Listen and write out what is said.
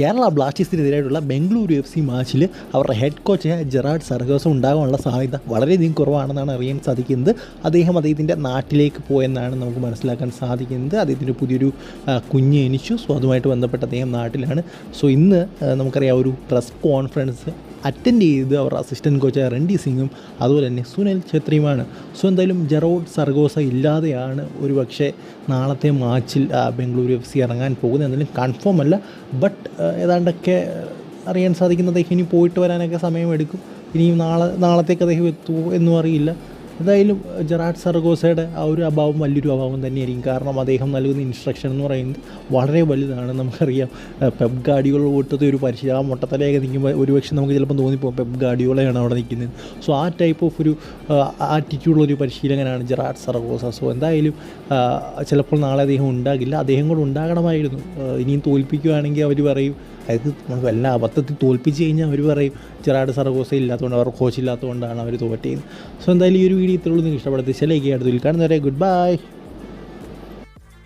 കേരള ബ്ലാസ്റ്റേഴ്സിനെതിരായിട്ടുള്ള Bengaluru F C മാച്ചിൽ അവരുടെ ഹെഡ് കോച്ചായ ജെറാഡ് സർഗോസ് ഉണ്ടാകാനുള്ള സാധ്യത വളരെയധികം കുറവാണെന്നാണ് അറിയാൻ സാധിക്കുന്നത്. അദ്ദേഹം അദ്ദേഹത്തിന്റെ നാട്ടിലേക്ക് പോയെന്നാണ് നമുക്ക് മനസ്സിലാക്കാൻ സാധിക്കുന്നത്. അദ്ദേഹത്തിന്റെ പുതിയൊരു കുഞ്ഞ് എനിച്ചു. സോ അതുമായിട്ട് ബന്ധപ്പെട്ട് അദ്ദേഹം നാട്ടിലാണ്. സോ ഇന്ന് നമുക്കറിയാം ഒരു പ്രസ് കോൺഫറൻസ് അറ്റൻഡ് ചെയ്ത് അവർ അസിസ്റ്റന്റ് കോച്ചായ റൺഡി സിംഗും അതുപോലെ തന്നെ സുനിൽ ഛത്രിയുമാണ്. സോ എന്തായാലും ജെറോഡ് സർഗോസ ഇല്ലാതെയാണ് ഒരു പക്ഷേ നാളത്തെ മാച്ചിൽ ബംഗളൂരു എഫ് സി ഇറങ്ങാൻ പോകുന്നത്. എന്തായാലും കൺഫേം അല്ല. ബട്ട് ഏതാണ്ടൊക്കെ അറിയാൻ സാധിക്കുന്നത് ഇനി പോയിട്ട് വരാനൊക്കെ സമയമെടുക്കും. ഇനിയും നാളെ നാളത്തേക്ക് അദ്ദേഹം എത്തുമോ എന്നും അറിയില്ല. എന്തായാലും ജെറാഡ് സർഗോസയുടെ ആ ഒരു അഭാവം വലിയൊരു അഭാവം തന്നെയായിരിക്കും. കാരണം അദ്ദേഹം നൽകുന്ന ഇൻസ്ട്രക്ഷൻ എന്ന് പറയുന്നത് വളരെ വലുതാണ്. നമുക്കറിയാം പെബ് പെപ് ഗാഡിയോള കൂട്ടത്തെ ഒരു പരിശീലനം ആ മുട്ടത്തലയൊക്കെ നിൽക്കുമ്പോൾ ഒരുപക്ഷെ നമുക്ക് ചിലപ്പോൾ തോന്നിപ്പോകും. പെബ് ഗാഡിയോളയാണ് അവിടെ നിൽക്കുന്നത്. സോ ആ ടൈപ്പ് ഓഫ് ഒരു ആറ്റിറ്റ്യൂഡുള്ള ഒരു പരിശീലകനാണ് ജെറാഡ് സർഗോസ. സോ എന്തായാലും ചിലപ്പോൾ നാളെ അദ്ദേഹം ഉണ്ടാകില്ല. അദ്ദേഹം കൂടെ ഉണ്ടാകണമായിരുന്നു. ഇനിയും തോൽപ്പിക്കുകയാണെങ്കിൽ അവർ പറയും അതായത് നമ്മൾ വല്ല അബദ്ധത്തിൽ തോൽപ്പിച്ച് കഴിഞ്ഞാൽ അവർ പറയും ചെറാട് സർഗോസ ഇല്ലാത്തതുകൊണ്ട് അവർ കോച്ചില്ലാത്തതുകൊണ്ടാണ് അവർ തോറ്റത്. സോ എന്തായാലും ഈ ഒരു വീഡിയോ ഇത്രയുള്ളൂ നിങ്ങൾക്ക് ഇഷ്ടപ്പെടുത്തി ചില വിൽക്കാൻ കാണുന്നവരെ ഗുഡ് ബൈ